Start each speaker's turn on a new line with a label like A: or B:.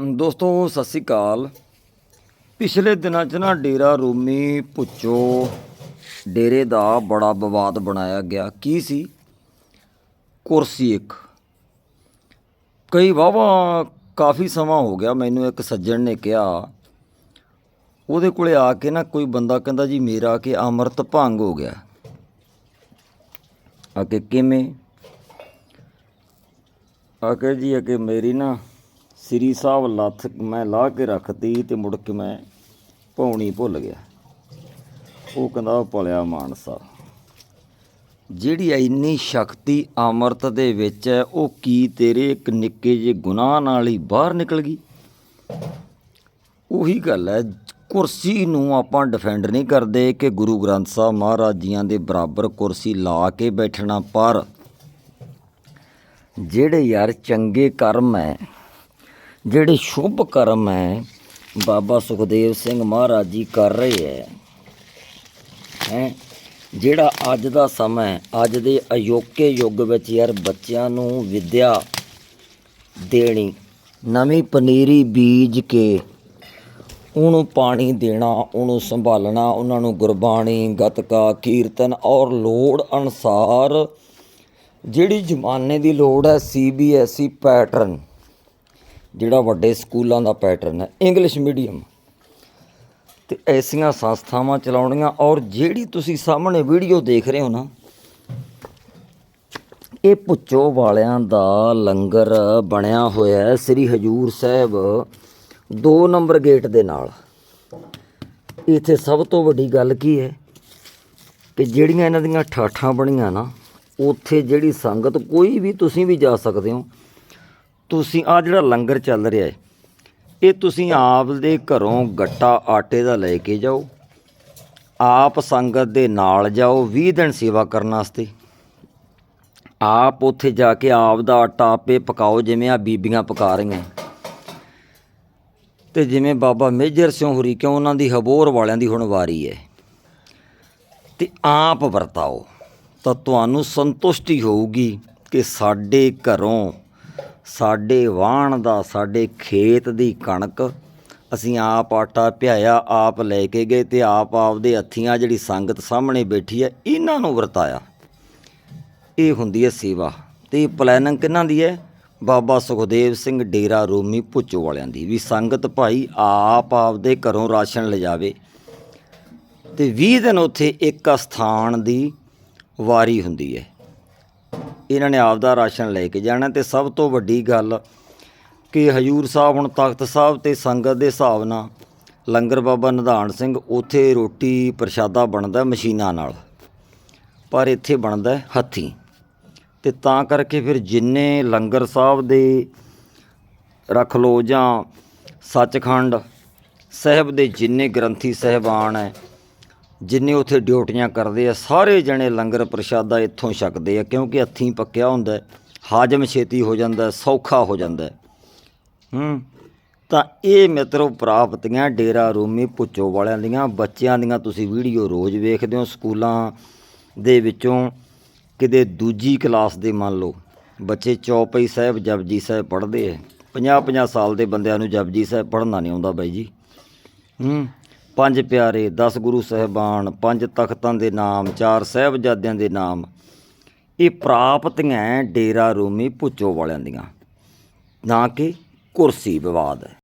A: ਦੋਸਤੋ, ਸਤਿ ਸ੍ਰੀ ਅਕਾਲ। ਪਿਛਲੇ ਦਿਨਾਂ 'ਚ ਨਾ ਡੇਰਾ ਰੂਮੀ ਭੁੱਚੋ ਡੇਰੇ ਦਾ ਬੜਾ ਵਿਵਾਦ ਬਣਾਇਆ ਗਿਆ। ਕੀ ਸੀ? ਕੁਰਸੀ ਇੱਕ। ਕਈ ਵਾਵਾ ਕਾਫੀ ਸਮਾਂ ਹੋ ਗਿਆ, ਮੈਨੂੰ ਇੱਕ ਸੱਜਣ ਨੇ ਕਿਹਾ। ਉਹਦੇ ਕੋਲੇ ਆ ਕੇ ਨਾ ਕੋਈ ਬੰਦਾ ਕਹਿੰਦਾ, ਜੀ, ਮੇਰਾ ਕਿ ਅੰਮ੍ਰਿਤ ਭੰਗ ਹੋ ਗਿਆ। ਆ ਕਿ ਕਿਵੇਂ? ਆ ਕੇ ਜੀ, ਆ ਕਿ ਮੇਰੀ ਨਾ ਸ੍ਰੀ ਸਾਹਿਬ ਲੱਥ ਮੈਂ ਲਾ ਕੇ ਰੱਖਤੀ ਤੇ ਮੁੜ ਕੇ ਮੈਂ ਪੌਣੀ ਭੁੱਲ ਗਿਆ। ਉਹ ਕਹਿੰਦਾ ਭਲਿਆ ਮਾਨਸਾ, ਜਿਹੜੀ ਇੰਨੀ ਸ਼ਕਤੀ ਅਮਰਤ ਦੇ ਵਿੱਚ ਹੈ, ਉਹ ਕੀ ਤੇਰੇ ਇੱਕ ਨਿੱਕੇ ਜਿਹੇ ਗੁਨਾਹ ਨਾਲ ਹੀ ਬਾਹਰ ਨਿਕਲ ਗਈ? ਉਹੀ ਗੱਲ ਹੈ, ਕੁਰਸੀ ਨੂੰ ਆਪਾਂ ਡਿਫੈਂਡ ਨਹੀਂ ਕਰਦੇ ਕਿ ਗੁਰੂ ਗ੍ਰੰਥ ਸਾਹਿਬ ਮਹਾਰਾਜ ਜੀਆਂ ਦੇ ਬਰਾਬਰ ਕੁਰਸੀ ਲਾ ਕੇ ਬੈਠਣਾ, ਪਰ ਜਿਹੜੇ ਯਾਰ ਚੰਗੇ ਕਰਮ ਹੈ ਜਿਹੜੇ ਸ਼ੁਭ ਕਰਮ ਹੈ, ਬਾਬਾ ਸੁਖਦੇਵ ਸਿੰਘ ਮਹਾਰਾਜ ਜੀ ਕਰ ਰਹੇ ਹੈ। ਹੈ? ਜਿਹੜਾ ਅੱਜ ਦਾ ਸਮਾਂ ਅੱਜ ਦੇ ਅਯੋਕੇ ਯੁੱਗ ਵਿੱਚ ਯਾਰ ਬੱਚਿਆਂ ਨੂੰ ਵਿਦਿਆ ਦੇਣੀ, ਨਵੀਂ ਪਨੀਰੀ ਬੀਜ ਕੇ ਉਹਨੂੰ ਪਾਣੀ ਦੇਣਾ, ਉਹਨੂੰ ਸੰਭਾਲਣਾ, ਉਹਨਾਂ ਨੂੰ ਗੁਰਬਾਣੀ, ਗਤਕਾ, ਕੀਰਤਨ ਔਰ ਲੋੜ ਅਨਸਾਰ ਜਿਹੜੀ ਜ਼ਮਾਨੇ ਦੀ ਲੋੜ ਹੈ ਸੀਬੀਐਸਈ ਪੈਟਰਨ। ਜਿਹੜਾ ਵੱਡੇ ਸਕੂਲਾਂ ਦਾ ਪੈਟਰਨ ਹੈ ਇੰਗਲਿਸ਼ ਮੀਡੀਅਮ ਤੇ ਐਸੀਆਂ ਸੰਸਥਾਵਾਂ ਚਲਾਉਣੀਆਂ, ਔਰ ਜਿਹੜੀ ਤੁਸੀਂ ਸਾਹਮਣੇ ਵੀਡੀਓ ਦੇਖ ਰਹੇ ਹੋ ਨਾ, ਇਹ ਪੁੱਚੋ ਵਾਲਿਆਂ ਦਾ ਲੰਗਰ ਬਣਿਆ ਹੋਇਆ ਹੈ ਸ੍ਰੀ ਹਜੂਰ ਸਾਹਿਬ 2 ਨੰਬਰ ਗੇਟ ਦੇ ਨਾਲ। ਇੱਥੇ ਸਭ ਤੋਂ ਵੱਡੀ ਗੱਲ ਕੀ ਹੈ ਕਿ ਜਿਹੜੀਆਂ ਇਹਨਾਂ ਦੀਆਂ ਠਾਠਾਂ ਬਣੀਆਂ ਨਾ, ਉੱਥੇ ਜਿਹੜੀ ਸੰਗਤ ਕੋਈ ਵੀ ਤੁਸੀਂ ਵੀ ਜਾ ਸਕਦੇ ਹੋ ਤੁਸੀਂ ਆ ਜਿਹੜਾ ਲੰਗਰ ਚੱਲ ਰਿਹਾ ਹੈ, ਇਹ ਤੁਸੀਂ ਆਪ ਦੇ ਘਰੋਂ ਗੱਟਾ ਆਟੇ ਦਾ ਲੈ ਕੇ ਜਾਓ, ਆਪ ਸੰਗਤ ਦੇ ਨਾਲ ਜਾਓ 20 ਦਿਨ ਸੇਵਾ ਕਰਨ ਵਾਸਤੇ। ਆਪ ਉੱਥੇ ਜਾ ਕੇ ਆਪ ਦਾ ਆਟਾ ਆਪੇ ਪਕਾਓ, ਜਿਵੇਂ ਆ ਬੀਬੀਆਂ ਪਕਾ ਰਹੀਆਂ। ਤੇ ਜਿਵੇਂ ਬਾਬਾ ਮੇਜਰ ਸਿੰਘ ਹੁਰੀ ਕਿਉਂ ਉਹਨਾਂ ਦੀ ਹਬੋਰ ਵਾਲਿਆਂ ਦੀ ਹੁਣ ਵਾਰੀ ਹੈ। ਤੇ ਆਪ ਵਰਤਾਓ, ਤਾਂ ਤੁਹਾਨੂੰ ਸੰਤੁਸ਼ਟੀ ਹੋਊਗੀ ਕਿ ਸਾਡੇ ਘਰੋਂ ਸਾਡੇ ਵਾਹਣ ਦਾ, ਸਾਡੇ ਖੇਤ ਦੀ ਕਣਕ ਅਸੀਂ ਆਪ ਆਟਾ ਪਿਆਇਆ, ਆਪ ਲੈ ਕੇ ਗਏ ਤੇ ਆਪ ਆਪਦੇ ਹੱਥੀਆਂ ਜਿਹੜੀ ਸੰਗਤ ਸਾਹਮਣੇ ਬੈਠੀ ਹੈ, ਇਹਨਾਂ ਨੂੰ ਵਰਤਾਇਆ। ਇਹ ਹੁੰਦੀ ਹੈ ਸੇਵਾ। ਤੇ ਪਲੈਨਿੰਗ ਕਿਹਨਾਂ ਦੀ ਹੈ? ਬਾਬਾ ਸੁਖਦੇਵ ਸਿੰਘ ਡੇਰਾ ਰੋਮੀ ਭੁੱਚੋ ਵਾਲਿਆਂ ਦੀ। ਵੀ ਸੰਗਤ ਭਾਈ ਆਪ ਆਪਦੇ ਘਰੋਂ ਰਾਸ਼ਨ ਲਿਜਾਵੇ। ਤੇ 20 ਦਿਨ ਉੱਥੇ ਇੱਕ ਸਥਾਨ ਦੀ ਵਾਰੀ ਹੁੰਦੀ ਹੈ। ਇਹਨਾਂ ਨੇ ਆਪਦਾ ਰਾਸ਼ਨ ਲੈ ਕੇ ਜਾਣਾ ਤੇ ਸਭ ਤੋਂ ਵੱਡੀ ਗੱਲ ਕਿ ਹਜੂਰ ਸਾਹਿਬ ਹੁਣ ਤਖਤ ਸਾਹਿਬ ਤੇ ਸੰਗਤ ਦੇ ਹਿਸਾਬ ਨਾਲ ਲੰਗਰ ਬਾਬਾ ਨਿਧਾਨ ਸਿੰਘ ਉੱਥੇ ਰੋਟੀ ਪ੍ਰਸ਼ਾਦਾ ਬਣਦਾ ਮਸ਼ੀਨਾਂ ਨਾਲ। ਪਰ ਇੱਥੇ ਬਣਦਾ ਹੈ ਹੱਥੀਂ। ਤੇ ਤਾਂ ਕਰਕੇ ਫਿਰ ਜਿੰਨੇ ਲੰਗਰ ਸਾਹਿਬ ਦੇ ਰੱਖ ਲੋ ਜਾਂ ਸੱਚਖੰਡ ਸਾਹਿਬ ਦੇ ਜਿੰਨੇ ਗ੍ਰੰਥੀ ਸਹਿਬਾਨ ਹੈ ਜਿੰਨੇ ਉੱਥੇ ਡਿਊਟੀਆਂ ਕਰਦੇ ਆ, ਸਾਰੇ ਜਣੇ ਲੰਗਰ ਪ੍ਰਸ਼ਾਦਾ ਇੱਥੋਂ ਛਕਦੇ ਆ, ਕਿਉਂਕਿ ਹੱਥੀਂ ਪੱਕਿਆ ਹੁੰਦਾ ਹਾਜ਼ਮ ਛੇਤੀ ਹੋ ਜਾਂਦਾ ਸੌਖਾ ਹੋ ਜਾਂਦਾ ਹੂੰ। ਤਾਂ ਇਹ ਮਿੱਤਰੋ ਪ੍ਰਾਪਤੀਆਂ ਡੇਰਾ ਰੂਮੀ ਪੁੱਚੋ ਵਾਲਿਆਂ ਦੀਆਂ, ਬੱਚਿਆਂ ਦੀਆਂ ਤੁਸੀਂ ਵੀਡੀਓ ਰੋਜ਼ ਵੇਖਦੇ ਹੋ, ਸਕੂਲਾਂ ਦੇ ਵਿੱਚੋਂ ਕਿਤੇ ਦੂਜੀ ਕਲਾਸ ਦੇ ਮੰਨ ਲਓ, ਬੱਚੇ ਚੌਪਈ ਸਾਹਿਬ ਜਪਜੀ ਸਾਹਿਬ ਪੜ੍ਹਦੇ ਆ 50 50 ਸਾਲ ਦੇ ਬੰਦਿਆਂ ਨੂੰ ਜਪਜੀ ਸਾਹਿਬ ਪੜ੍ਹਨਾ ਨਹੀਂ ਆਉਂਦਾ ਬਾਈ ਜੀ। ਹੂੰ ਪੰਜ ਪਿਆਰੇ 10 ਗੁਰੂ ਸਾਹਿਬਾਨ, ਪੰਜ ਤਖਤਾਂ ਦੇ ਨਾਮ, ਚਾਰ ਸਾਹਿਬਜ਼ਾਦਿਆਂ ਦੇ ਨਾਮ। ਇਹ ਪ੍ਰਾਪਤੀਆਂ ਹੈ ਡੇਰਾ ਰੂਮੀ ਭੁੱਚੋ ਵਾਲਿਆਂ ਦੀਆਂ। ਨਾ ਕਿ ਕੁਰਸੀ ਵਿਵਾਦ। ਹੈ